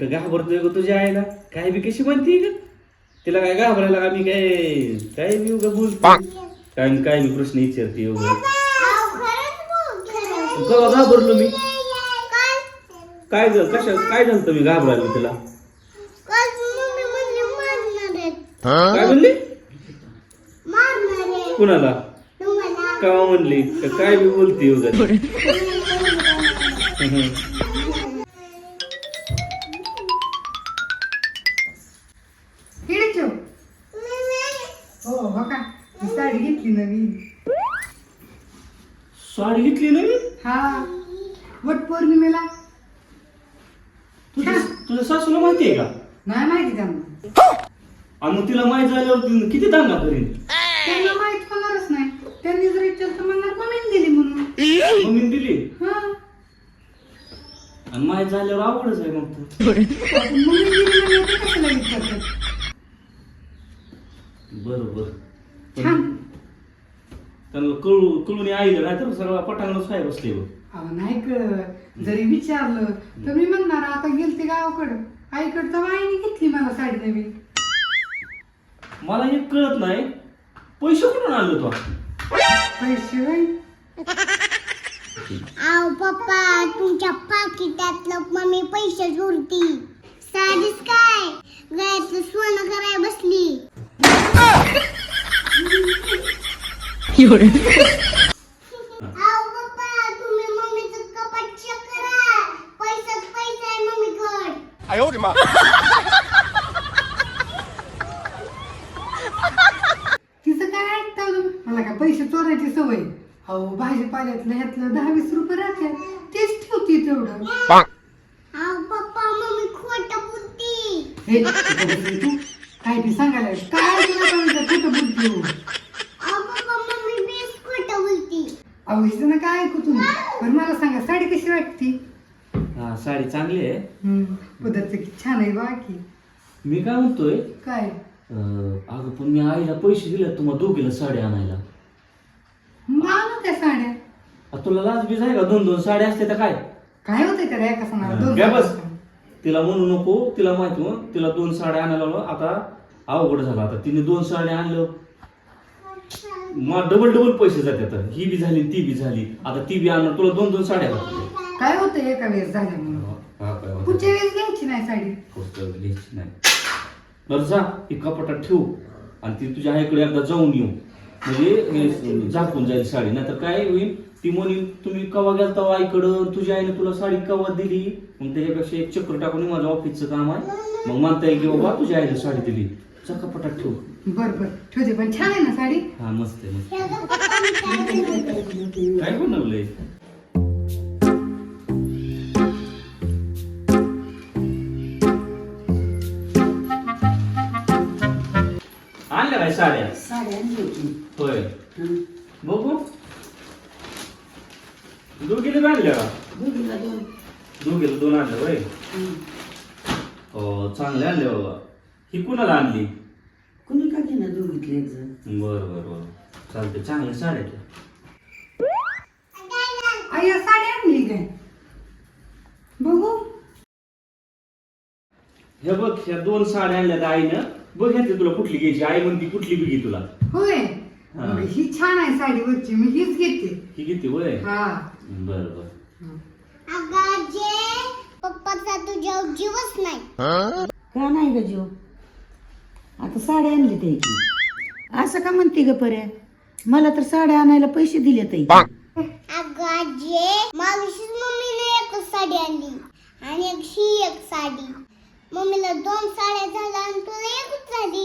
घाबरतोय ग तुझ्या आईला? काय बी कशी म्हणते ग? तिला काय घाबरायला का मी काय? काय बी उगा बोलतो. काय काय बी प्रश्न विचारते उगा. कवा घाबरलो मी. काय? झालं? कशा काय झालं तुम्ही घाबरायला तिला? काल मम्मी म्हणली मारणार आहेत. काय म्हणली? कुणाला? तुम्हाला. कवा म्हणली. का काय बी बोलते उगा. हो का ही साडी घेतली नवीन. साडी घेतली नाही हा. वट पौर्णिमेला. तुझ्या तुझ्या सासूला माहिती आहे का? नाही माहिती त्यांना. आणि मग तिला माहीत झाल्यावर ती किती दांगा करीन? त्यांना माहीत होणारच नाही. त्यांनी जर विचारलं तर म्हणणार मम्मीने दिली म्हणून. मम्मीने दिली? हा. आणि माहीत झाल्यावर आवडच आहे मग तर. मम्मीने दिली म्हणजे ते कशाला विचारतात बरोबर. छान. त्यांना कळू कळून आईलं नाही तर सगळा पटांगणच काय बसले बघ. अहो नाही कळत जरी विचारलं तर मी म्हणणार आता गेलते गावाकडं. आईकडं तर आईने घेतली मला साडी नवीन. मला हे कळत नाही पैसे कुठून आणलं तो? पैसे होय? आव पप्पा तुमच्या पाकिटातलं मम्मी पैसे चोरती साधीच काय? गळ्यातलं सोनं कराय बसली. आव पप्पा तुम्ही मम्मीचं कपाट चेक करा. पैसाच पैसा आहे मम्मीकड. तिचं काय ऐकता? मला काय पैसे चोरायची सवय? अहो भाजीपाल्यातलं ह्यातलं दहा वीस रुपये राहते. तेच ठेवती तेवढं. पप्पा मम्मी खोटं बोलती. हे तू काय ती सांगायला काय तुला अहो हिचं ना काय ऐकू तुम्ही? पण मला सांगा साडी कशी वाटती? हा साडी चांगली आहे. हम्म, पदरचं किती छान आहे बाकी मी काय म्हणतोय? काय? अं, अगं पण मी आईला पैसे दिले तुम्हाला दोघीला साडी आणायला. मग आणू त्या साड्या. आ, तुला लाज बीज आहे का? दोन दोन साड्या असते तर काय? काय होतंय त्या एका सणाला दोन बस साड्या. तिला म्हणू नको तिला माहिती हो. तिला दोन साड्या आणायला लावलं. आता अवघड झालं. आता तिने दोन साड्या आणलं. मग डबल डबल पैसे जातात. ही बी झाली ती बी झाली. आता ती बी आणणार तुला दोन दोन साड्या लागतील. काय होतंय एका वेळेस हा, काय होतं? पुढच्या वेळेस घ्यायची नाही साडी. नाही. बरं जा. ती कपाटात ठेवू. आणि ती तुझ्या आईकडे एकदा जाऊन येऊ. म्हणजे हे झाकून जाईल साडी. नाहीतर काय होईल? ती म्हणी तुम्ही कवा गेलता आईकडं? तुझ्या आईने तुला साडी कवा दिली? मग त्याच्यापेक्षा एक चक्कर टाकून माझं ऑफिसचं काम आहे. मग म्हणता येईल की बाबा तुझ्या आईने साडी दिली. जा कपाटात ठेवू. बर बर. ठेवते पण छान आहे ना साडी? हा मस्त आहे मस्त काय बनवलंय? आणल्या काय साड्या? साडी आणली होती. होय. बघू. दोघीला आणल्या का? दोघीला दोन. दोघीला दोन आणल्या होय. हो चांगले आणले बाबा. ही कुणाला आणली? कुणी का घेणार दोघीतले एक जण बर बर बर. चालते चांगल्या साड्या. आई या साडी आणली काय? बघू. हे बघ ह्या दोन साड्या आणल्या आईनं. बघ ह्यातली तुला कुठली घ्यायची? आई म्हणती कुठली बी घे तुला. होय. हा. मग ही छान आहे साडीवरची मी हीच घेते. ही किती वय हा. बर बर. अगं पप्पाचा तुझ्यावर जीवच नाही. का नाही ग जीव? आता साड्या आणली ते की. असं का म्हणते ग पर्या मला तर साड्या आणायला पैसे दिले ते अगं आजे मागशीच मम्मीने एकच साडी आणली. आणि एक ही एक साडी. मम्मीला दोन साड्या झाल्या आणि तुला एकच झाली.